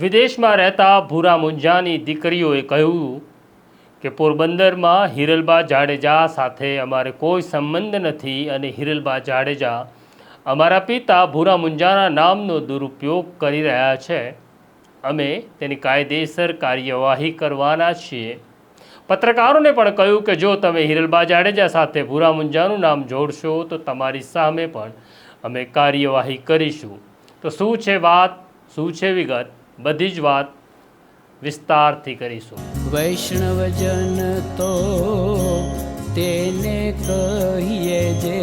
વિદેશમાં રહેતા ભૂરા મુંજાની દીકરીઓએ કહ્યું કે પોરબંદરમાં હિરલબા જાડેજા સાથે અમારે કોઈ સંબંધ નથી અને હિરલબા જાડેજા અમારા પિતા ભૂરા મુંજાના નામનો દુરુપયોગ કરી રહ્યા છે. અમે તેની કાયદેસર કાર્યવાહી કરવાના છીએ. પત્રકારોને પણ કહ્યું કે જો તમે હિરલબા જાડેજા સાથે ભૂરા મુંજાનું નામ જોડશો તો તમારી સામે પણ અમે કાર્યવાહી કરીશું. તો શું છે વાત? શું છે વિગત? બધી જ વાત વિસ્તારથી કરીશું. વૈષ્ણવજન તો તેને કહીએ જે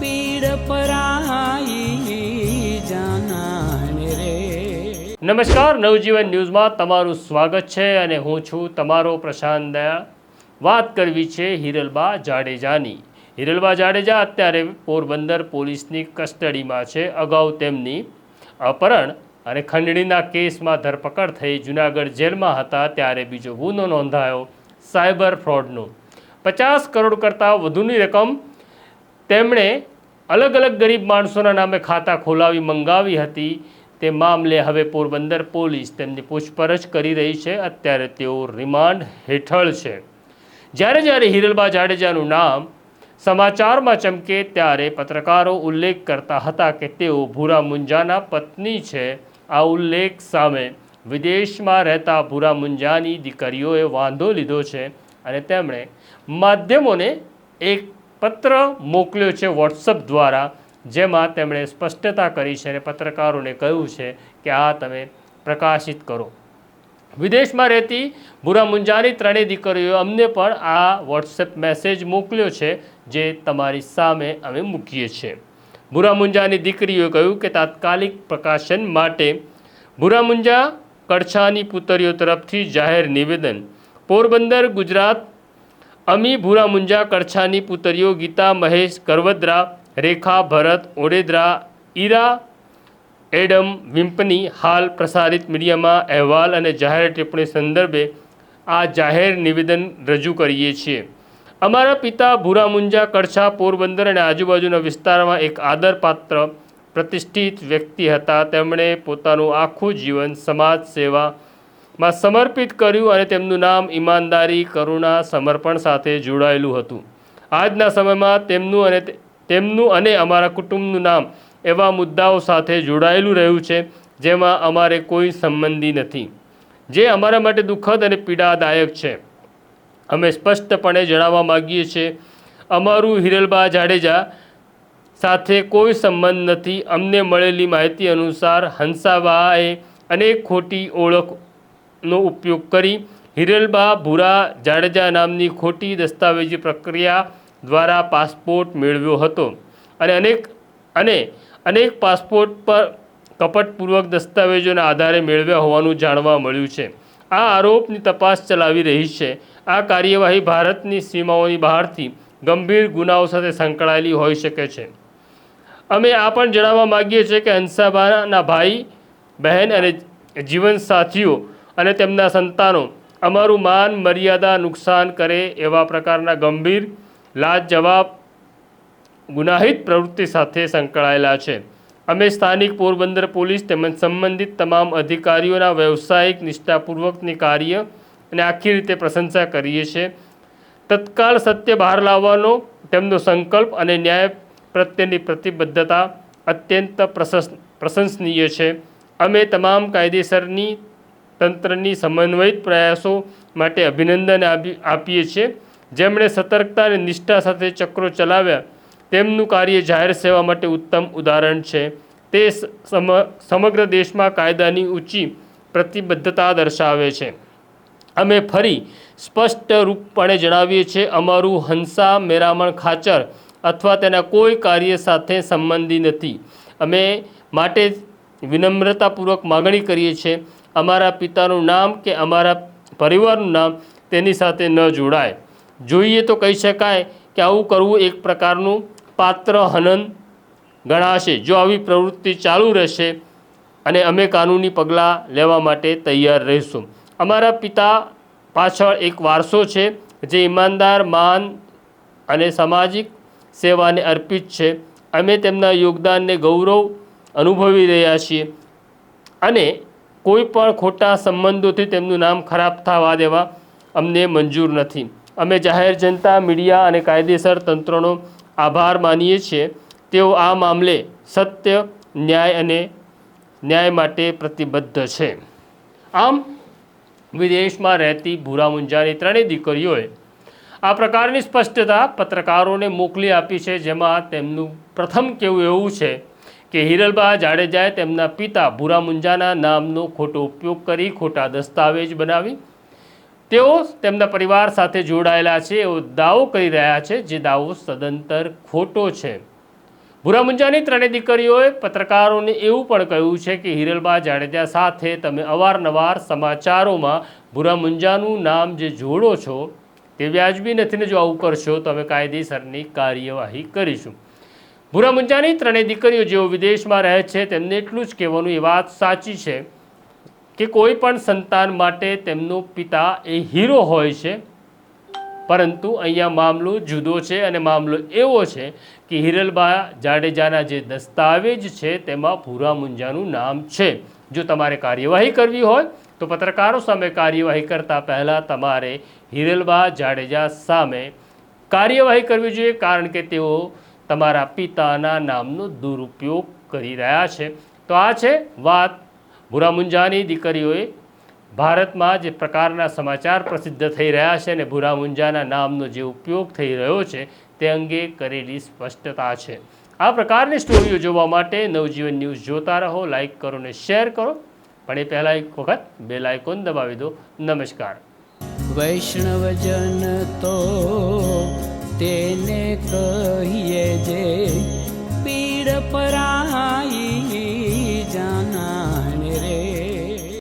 પીડ પરાઈ જાનાને રે. નમસ્કાર નવજીવન ન્યૂઝમાં તમારું સ્વાગત છે અને હું છું તમારો પ્રશાંત દયા. વાત કરવી છે હિરલબા જાડેજાની. હિરલબા જાડેજા અત્યારે પોરબંદર પોલીસની કસ્ટડીમાં છે. અગાઉ તેમની અપહરણ અને ખંડણીના કેસમાં ધરપકડ થઈ જુનાગઢ જેલમાં હતા ત્યારે બીજો ગુનો નોંધાયો સાયબર ફ્રોડનો. પચાસ કરોડ કરતાં વધુની રકમ તેમણે અલગ અલગ ગરીબ માણસોના નામે ખાતા ખોલાવી મંગાવી હતી. તે મામલે હવે પોરબંદર પોલીસ તેમની પૂછપરછ કરી રહી છે. અત્યારે તેઓ રિમાન્ડ હેઠળ છે. જ્યારે જ્યારે હિરલબા જાડેજાનું નામ સમાચારમાં ચમકે ત્યારે પત્રકારો ઉલ્લેખ કરતા હતા કે તેઓ ભૂરા મુંજાના પત્ની છે. આ ઉલ્લેખ સામે વિદેશમાં રહેતા ભૂરા મુંજાની દીકરીઓએ વાંધો લીધો છે અને તેમણે માધ્યમોને એક પત્ર મોકલ્યો છે વોટ્સઅપ દ્વારા, જેમાં તેમણે સ્પષ્ટતા કરી છે અને પત્રકારોને કહ્યું છે કે આ તમે પ્રકાશિત કરો. વિદેશમાં રહેતી ભૂરા મુંજાની ત્રણેય દીકરીઓએ અમને પણ આ વોટ્સએપ મેસેજ મોકલ્યો છે, જે તમારી સામે અમે મૂકીએ છીએ. ભૂરા મુંજાની દીકરીઓએ કહ્યું કે તાત્કાલિક પ્રકાશન માટે ભૂરામુંજા કડછાની પુતરીઓ તરફથી જાહેર નિવેદન. પોરબંદર, ગુજરાત, અમી ભૂરામુંજા કડછાની પુતરીઓ ગીતા, મહેશ, કરવદ્રા, રેખા, ભરત, ઓડેદરા, ઈરા, એડમ, વિમ્પની હાલ પ્રસારિત મીડિયામાં અહેવાલ અને જાહેર ટિપ્પણી સંદર્ભે આ જાહેર નિવેદન રજૂ કરીએ છીએ. અમારા પિતા ભૂરા મુંજા કડછા પોરબંદર અને આજુબાજુના વિસ્તારમાં એક આદરપાત્ર, પ્રતિષ્ઠિત વ્યક્તિ હતા. તેમણે પોતાનું આખું જીવન સમાજ સેવામાં સમર્પિત કર્યું અને તેમનું નામ ઈમાનદારી, કરુણા, સમર્પણ સાથે જોડાયેલું હતું. આજના સમયમાં તેમનું અને તેમનું અને અમારા કુટુંબનું નામ એવા મુદ્દાઓ સાથે જોડાયેલું રહ્યું છે, જેમાં અમારે કોઈ સંબંધી નથી. જે અમારા માટે દુઃખદ અને પીડાદાયક છે. અમે સ્પષ્ટપણે જણાવવા માગીએ છીએ, અમારું હિરલબા જાડેજા સાથે કોઈ સંબંધ નથી. અમને મળેલી માહિતી અનુસાર હંસાબાએ અનેક ખોટી ઓળખનો ઉપયોગ કરી હિરલબા ભૂરા જાડેજા નામની ખોટી દસ્તાવેજી પ્રક્રિયા દ્વારા પાસપોર્ટ મેળવ્યો હતો અને અનેક અને અનેક પાસપોર્ટ પર કપટપૂર્વક દસ્તાવેજોના આધારે મેળવ્યા હોવાનું જાણવા મળ્યું છે. આ આરોપની તપાસ ચલાવી રહી છે. આ કાર્યવાહી ભારતની સીમાઓની બહારથી ગંભીર ગુનાઓ સાથે સંકળાયેલી હોઈ શકે છે. અમે આ પણ જણાવવા માગીએ છીએ કે હંસાબાના ભાઈ, બહેન અને જીવનસાથીઓ અને તેમના સંતાનો અમારું માન, મર્યાદા નુકસાન કરે એવા પ્રકારના ગંભીર, લાજવાબ, ગુનાહિત પ્રવૃત્તિ સાથે સંકળાયેલા છે. અમે સ્થાનિક પોરબંદર પોલીસ તેમજ સંબંધિત તમામ અધિકારીઓના વ્યવસાયિક નિષ્ઠાપૂર્વકની કાર્ય અને આખી રીતે પ્રશંસા કરીએ છીએ. તત્કાળ સત્ય બહાર લાવવાનો, તેમનો સંકલ્પ અને ન્યાય પ્રત્યેની પ્રતિબદ્ધતા અત્યંત પ્રશંસ, પ્રશંસનીય છે. અમે તમામ કાયદેસરની, તંત્રની સમન્વયિત પ્રયાસો માટે અભિનંદન આપીએ છીએ. જેમણે સતર્કતા અને નિષ્ઠા સાથે ચક્રો ચલાવ્યા તેમનું કાર્ય જાહેર સેવા માટે ઉત્તમ ઉદાહરણ છે. તે સમ, સમગ્ર દેશમાં કાયદાની ઊંચી પ્રતિબદ્ધતા દર્શાવે છે. અમે ફરી સ્પષ્ટ રૂપપણે જણાવીએ છીએ, અમારું હંસા મેરામણ ખાચર અથવા તેના કોઈ કાર્ય સાથે સંબંધી નથી. અમે માટે વિનમ્રતાપૂર્વક માગણી કરીએ છીએ, અમારા પિતાનું નામ કે અમારા પરિવારનું નામ તેની સાથે ન જોડાય. જોઈએ તો કહી શકાય કે આવું કરવું એક પ્રકારનું પાત્ર હનન ગણાશે. જો આવી પ્રવૃત્તિ ચાલુ રહેશે અને અમે કાનૂની પગલાં લેવા માટે તૈયાર રહીશું. અમારા પિતા પાછળ એક વારસો છે, જે ઈમાનદાર માન અને સામાજિક સેવાને અર્પિત છે. અમે તેમના યોગદાનને ગૌરવ અનુભવી રહ્યા છીએ અને કોઈ પણ ખોટા સંબંધોથી તેમનું નામ ખરાબ થવા દેવા અમને મંજૂર નથી. અમે જાહેર જનતા, મીડિયા અને કાયદેસર તંત્રનો આભાર માનીએ છીએ. તેઓ આ મામલે સત્ય, ન્યાય અને ન્યાય માટે પ્રતિબદ્ધ છે. આમ, વિદેશમાં રહેતી ભૂરા મુંજાની ત્રણેય દીકરીઓએ આ પ્રકારની સ્પષ્ટતા પત્રકારોને મોકલી આપી છે, જેમાં તેમનું પ્રથમ કેવું એવું છે કે હિરલબા જાડેજાએ તેમના પિતા ભૂરા મુંજાના નામનો ખોટો ઉપયોગ કરી, ખોટા દસ્તાવેજ બનાવી તેઓ તેમના પરિવાર સાથે જોડાયેલા છે, એવો દાવો કરી રહ્યા છે, જે દાવો સદંતર ખોટો છે. ભૂરા મુંજાની ત્રણેય દીકરીઓએ પત્રકારોને એવું પણ કહ્યું છે કે હિરલબા જાડેજા સાથે તમે અવારનવાર સમાચારોમાં ભૂરા મુંજાનું નામ જે જોડો છો, તે વ્યાજબી નથી ને જો આવું કરશો, તો અમે કાયદેસરની કાર્યવાહી કરીશું. ભૂરા મુંજાની ત્રણેય દીકરીઓ જેઓ વિદેશમાં રહે છે, તેમને એટલું જ કહેવાનું એ વાત સાચી છે. કે કોઈ પણ સંતાન માટે તેમનો પિતા એ હીરો હોય છે. પરંતુ અહીંયા મામલો જુદો છે અને મામલો એવો છે કે હિરલબા જાડેજાના જે દસ્તાવેજ છે તેમાં ભૂરા મુંજાનું નામ છે. જો તમારે કાર્યવાહી કરવી હોય, તો પત્રકારો સામે કાર્યવાહી કરતાં પહેલાં તમારે હિરલબા જાડેજા સામે કાર્યવાહી કરવી જોઈએ, કારણ કે તેઓ તમારા પિતાના નામનો દુરુપયોગ કરી રહ્યા છે. તો આ છે વાત ભૂરા મુંજાની દીકરીઓએ ભારતમાં જે પ્રકારના સમાચાર પ્રસિદ્ધ થઈ રહ્યા છે અને ભૂરામુંજાના નામનો જે ઉપયોગ થઈ રહ્યો છે તે અંગે કરેલી સ્પષ્ટતા છે. આ પ્રકારની સ્ટોરીઓ જોવા માટે નવજીવન ન્યૂઝ જોતા રહો લાઇક કરો અને શેર કરો. પણ એ પહેલાં એક વખત બે લાઇકોન દબાવી દો. નમસ્કાર. વૈષ્ણવજન તો તેને કહીએ જે પીડ પરાઈ